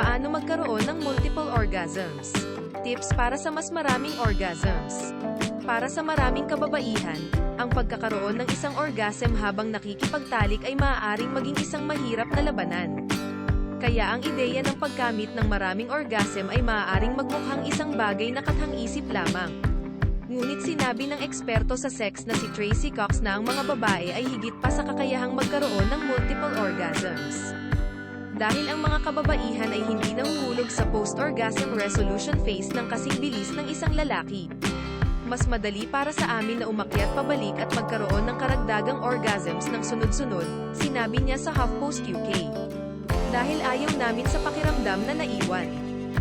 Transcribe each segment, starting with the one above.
Paano magkaroon ng multiple orgasms? Tips para sa mas maraming orgasms. Para sa maraming kababaihan, ang pagkakaroon ng isang orgasm habang nakikipagtalik ay maaaring maging isang mahirap na labanan. Kaya ang ideya ng paggamit ng maraming orgasm ay maaaring magmukhang isang bagay na kathang-isip lamang. Ngunit sinabi ng eksperto sa sex na si Tracy Cox na ang mga babae ay higit pa sa kakayahang magkaroon ng multiple orgasms. Dahil ang mga kababaihan ay hindi nahuhulog sa post-orgasm resolution phase ng kasing bilis ng isang lalaki. Mas madali para sa amin na umakyat pabalik at magkaroon ng karagdagang orgasms ng sunod-sunod, sinabi niya sa HuffPost UK. Dahil ayaw namin sa pakiramdam na naiwan.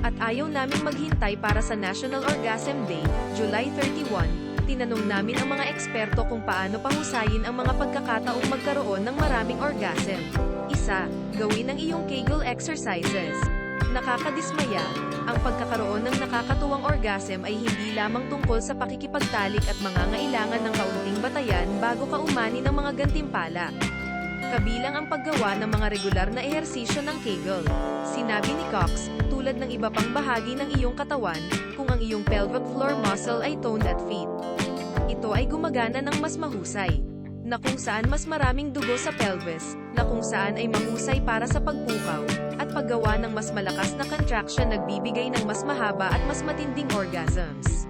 At ayaw namin maghintay para sa National Orgasm Day, July 31, tinanong namin ang mga eksperto kung paano pahusayin ang mga pagkakataong magkaroon ng maraming orgasm. Isa, gawin ang iyong Kegel exercises. Nakakadismaya, ang pagkakaroon ng nakakatuwang orgasm ay hindi lamang tungkol sa pakikipagtalik at mangangailangan ng kaunting batayan bago ka umani ng mga gantimpala. Kabilang ang paggawa ng mga regular na ehersisyo ng Kegel. Sinabi ni Cox, tulad ng iba pang bahagi ng iyong katawan, kung ang iyong pelvic floor muscle ay toned at fit. Ito ay gumagana ng mas mahusay. Na kung saan mas maraming dugo sa pelvis, na kung saan ay mahusay para sa pagpukaw, at paggawa ng mas malakas na contraction nagbibigay ng mas mahaba at mas matinding orgasms.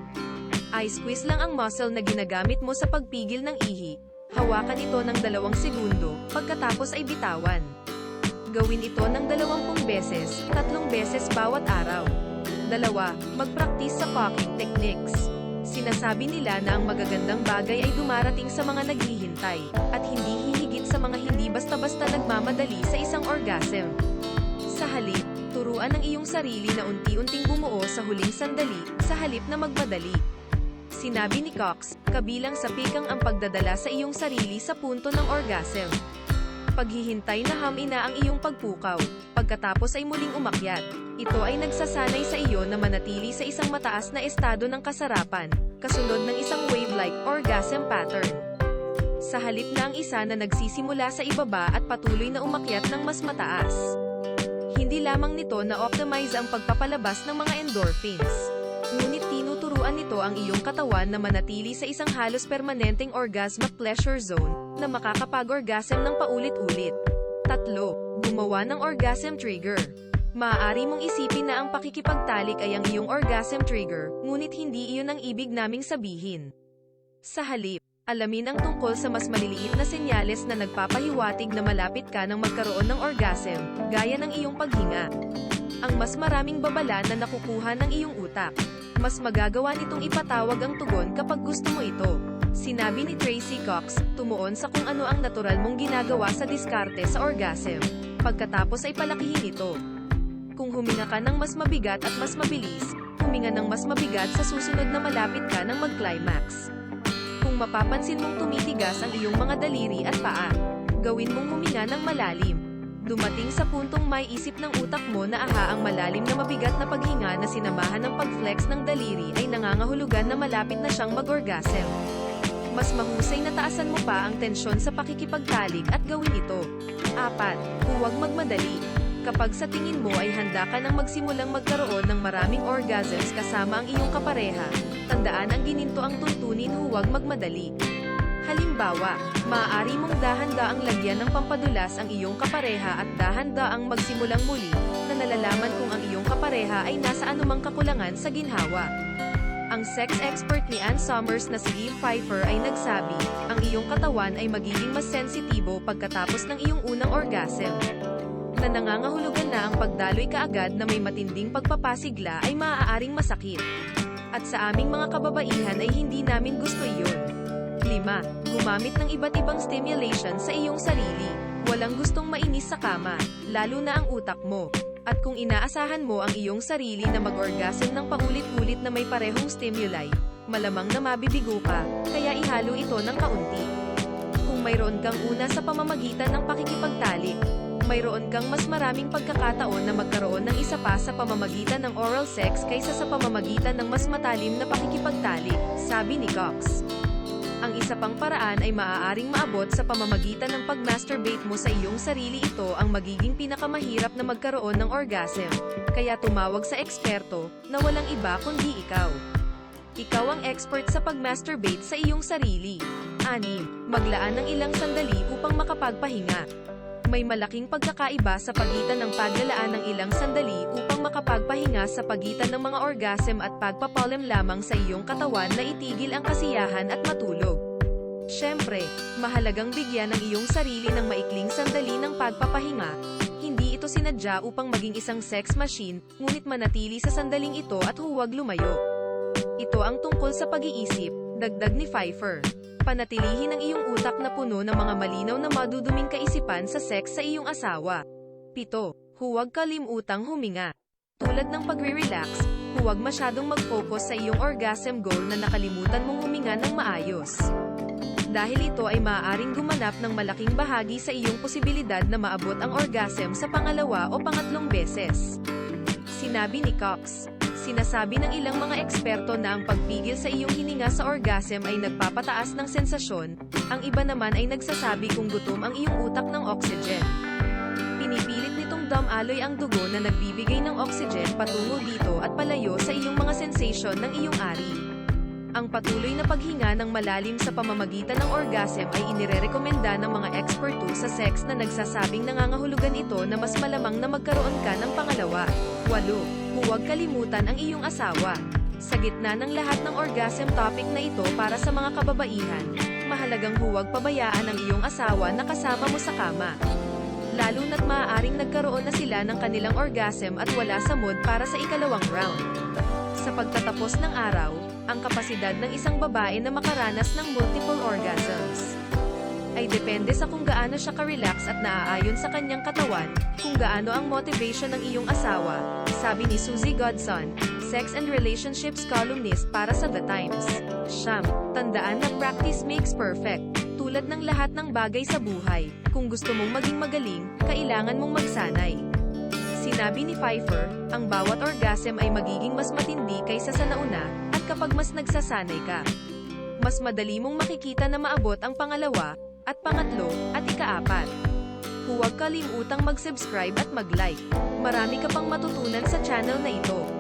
I-squeeze lang ang muscle na ginagamit mo sa pagpigil ng ihi. Hawakan ito ng dalawang segundo, pagkatapos ay bitawan. Gawin ito ng dalawampung beses, tatlong beses bawat araw. Dalawa, mag-practice sa cocking techniques. Sinasabi nila na ang magagandang bagay ay dumarating sa mga naghihintay, at hindi hihigit sa mga hindi basta-basta nagmamadali sa isang orgasm. Sa halip, turuan ang iyong sarili na unti-unting bumuo sa huling sandali, sa halip na magmadali. Sinabi ni Cox, kabilang sa pikang ang pagdadala sa iyong sarili sa punto ng orgasm. Paghihintay na hamina ang iyong pagpukaw, pagkatapos ay muling umakyat. Ito ay nagsasanay sa iyo na manatili sa isang mataas na estado ng kasarapan, kasunod ng isang wave-like orgasm pattern. Sa halip na ang isa na nagsisimula sa ibaba at patuloy na umakyat ng mas mataas. Hindi lamang nito na optimize ang pagpapalabas ng mga endorphins. Ngunit tinuturuan nito ang iyong katawan na manatili sa isang halos permanenteng orgasmic pleasure zone na makakapag-orgasm ng paulit-ulit. Tatlo, gumawa ng orgasm trigger. Maaari mong isipin na ang pakikipagtalik ay ang iyong orgasm trigger, ngunit hindi iyon ang ibig naming sabihin. Sa halip, alamin ang tungkol sa mas maliliit na senyales na nagpapahiwatig na malapit ka ng magkaroon ng orgasm, gaya ng iyong paghinga. Ang mas maraming babala na nakukuha ng iyong utak. Mas magagawa nitong ipatawag ang tugon kapag gusto mo ito. Sinabi ni Tracy Cox, tumuon sa kung ano ang natural mong ginagawa sa diskarte sa orgasm. Pagkatapos ay palakihin ito. Kung huminga ka ng mas mabigat at mas mabilis, huminga ng mas mabigat sa susunod na malapit ka ng mag-climax. Kung mapapansin mong tumitigas ang iyong mga daliri at paa, gawin mong huminga ng malalim. Dumating sa puntong may isip ng utak mo na aha ang malalim na mabigat na paghinga na sinamahan ng pag-flex ng daliri ay nangangahulugan na malapit na siyang mag-orgasm. Mas mahusay na taasan mo pa ang tensyon sa pakikipagtalik at gawin ito. 4. Huwag magmadali. Kapag sa tingin mo ay handa ka nang magsimulang magkaroon ng maraming orgasms kasama ang iyong kapareha, tandaan ang gininto ang tuntunin huwag magmadali. Halimbawa, maaari mong dahan-daang lagyan ng pampadulas ang iyong kapareha at dahan-daang magsimulang muli, na nalalaman kung ang iyong kapareha ay nasa anumang kakulangan sa ginhawa. Ang sex expert ni Ann Summers na si Eve Pfeiffer ay nagsabi, ang iyong katawan ay magiging mas sensitibo pagkatapos ng iyong unang orgasm. Na nangangahulugan na ang pagdaloy kaagad na may matinding pagpapasigla ay maaaring masakit. At sa aming mga kababaihan ay hindi namin gusto iyon. 5. Gumamit ng iba't ibang stimulation sa iyong sarili. Walang gustong mainis sa kama, lalo na ang utak mo. At kung inaasahan mo ang iyong sarili na mag-orgasm ng paulit-ulit na may parehong stimuli, malamang na mabibigo ka, kaya ihalo ito ng kaunti. Kung mayroon kang una sa pamamagitan ng pakikipagtalik, mayroon kang mas maraming pagkakataon na magkaroon ng isa pa sa pamamagitan ng oral sex kaysa sa pamamagitan ng mas matalim na pakikipagtalik, sabi ni Cox. Ang isa pang paraan ay maaaring maabot sa pamamagitan ng pag-masturbate mo sa iyong sarili ito ang magiging pinakamahirap na magkaroon ng orgasm. Kaya tumawag sa eksperto, na walang iba kundi ikaw. Ikaw ang expert sa pag-masturbate sa iyong sarili. 6. Maglaan ng ilang sandali upang makapagpahinga. May malaking pagkakaiba sa pagitan ng paglalaan ng ilang sandali upang makapagpahinga sa pagitan ng mga orgasm at pagpapalem lamang sa iyong katawan na itigil ang kasiyahan at matulog. Siyempre, mahalagang bigyan ng iyong sarili ng maikling sandali ng pagpapahinga. Hindi ito sinadya upang maging isang sex machine, ngunit manatili sa sandaling ito at huwag lumayo. Ito ang tungkol sa pag-iisip, dagdag ni Pfeiffer. Panatilihin ang iyong utak na puno ng mga malinaw na maduduming kaisipan sa sex sa iyong asawa. 7. Huwag kalimutang huminga. Tulad ng pagre-relax, huwag masyadong mag-focus sa iyong orgasm goal na nakalimutan mong huminga ng maayos. Dahil ito ay maaaring gumanap ng malaking bahagi sa iyong posibilidad na maabot ang orgasm sa pangalawa o pangatlong beses. Sinabi ni Cox. Sinasabi ng ilang mga eksperto na ang pagpigil sa iyong hininga sa orgasm ay nagpapataas ng sensasyon, ang iba naman ay nagsasabi kung gutom ang iyong utak ng oxygen. Pinipilit nitong dumaloy ang dugo na nagbibigay ng oxygen patungo dito at palayo sa iyong mga sensation ng iyong ari. Ang patuloy na paghinga ng malalim sa pamamagitan ng orgasm ay inirerekomenda ng mga eksperto sa sex na nagsasabing nangangahulugan ito na mas malamang na magkaroon ka ng pangalawa. 8. Huwag kalimutan ang iyong asawa. Sa gitna ng lahat ng orgasm topic na ito para sa mga kababaihan, mahalagang huwag pabayaan ang iyong asawa na kasama mo sa kama. Lalo na't maaaring nagkaroon na sila ng kanilang orgasm at wala sa mood para sa ikalawang round. Sa pagtatapos ng araw, ang kapasidad ng isang babae na makaranas ng multiple orgasms ay depende sa kung gaano siya ka-relax at naaayon sa kanyang katawan, kung gaano ang motivation ng iyong asawa, sabi ni Suzy Godson, sex and relationships columnist para sa The Times. Siyam, tandaan na practice makes perfect. Tulad ng lahat ng bagay sa buhay, kung gusto mong maging magaling, kailangan mong magsanay. Sinabi ni Pfeiffer, ang bawat orgasm ay magiging mas matindi kaysa sa nauna, at kapag mas nagsasanay ka, mas madali mong makikita na maabot ang pangalawa, at pangatlo, at ikaapat. Huwag kalimutang mag-subscribe at mag-like. Marami ka pang matutunan sa channel na ito.